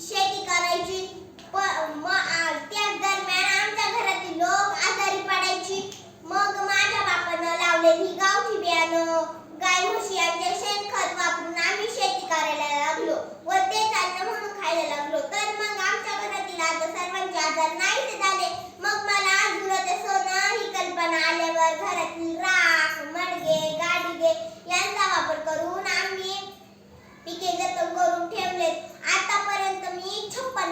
शेती करायची. आ- त्याच दरम्यान आमच्या घरातील लोक आजारी पडायची. मग माझ्या बापानं लावलेली गावठी बियाणं गाय म्हशी यांचे शेणखत वापरून आम्ही शेती करायला लागलो व ते अन्न म्हणून खायला लागलो. तर मग आमच्या घरातील आता सर्वांचे आजार नाहीसे झाले. मग मला आज ते सोनं ही कल्पना आल्यावर घरातील राख मडगे गाडगे यांचा वापर करून आम्ही पिके जतन करून ठेवलेत आतापर्यंत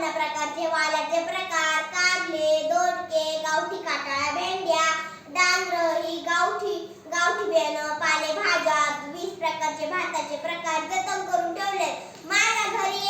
अन्न प्रकारचे वालाचे प्रकार. कारले दोडके गावठी काटाळा भेंड्या डांगर गावठी गावठी बियाणं पालेभाज्या वीस प्रकारचे भाताचे प्रकार जतन करून ठेवलेत माझ्या घरी